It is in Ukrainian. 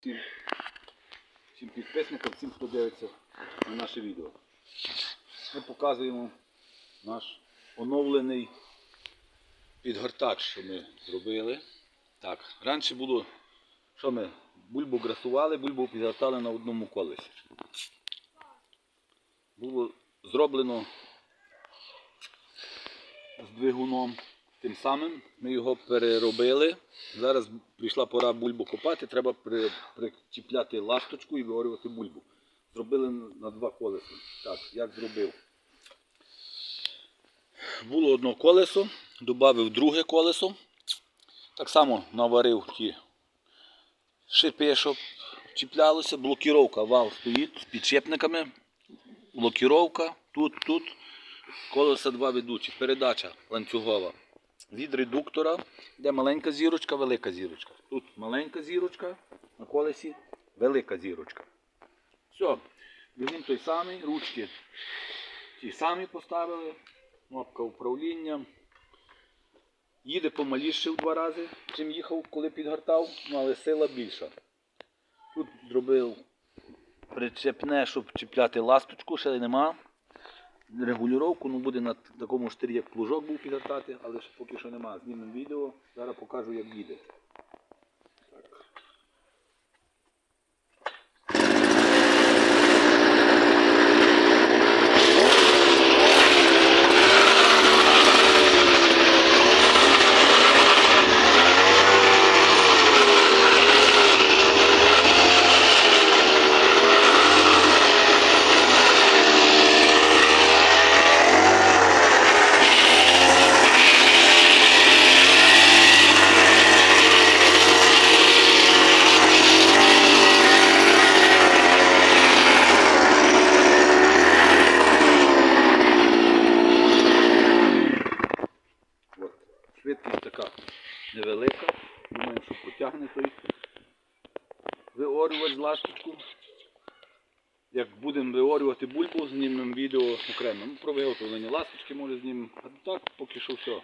всім, всім підписникам, всім, хто дивиться на наше відео. Ми показуємо наш оновлений підгортач, що ми зробили. Так, раніше було, що ми бульбу грасували, бульбу підгортали на одному колесі. Було зроблено з двигуном. Тим самим ми його переробили. Зараз прийшла пора бульбу копати, треба при, причіпляти ласточку і виорювати бульбу. Зробили на два колеса. Так, як зробив? Було одно колесо, додав друге колесо. Так само наварив ті шипи, щоб чіплялося. Блокіровка вал стоїть з підшипниками. Блокіровка тут, тут. Колеса два ведучі. Передача ланцюгова. Від редуктора, де маленька зірочка, велика зірочка. Тут маленька зірочка, на колесі велика зірочка. Все, двигун той самий, ручки ті самі поставили, кнопка управління. Їде помаліше в два рази, чим їхав, коли підгортав, ну, але сила більша. Тут зробив причепне, щоб чіпляти ласточку, ще нема. Регулювання ну, буде на такому штирі, як плужок був підгортати, але ще поки що нема. Знімемо відео, зараз покажу, як їде. Така невелика. Думаю, що потягне той виорювач з ласточку. Як будемо виорювати бульбу, знімемо відео окремо. Ну, про виготовлення ласточки може знімемо. А так поки що все.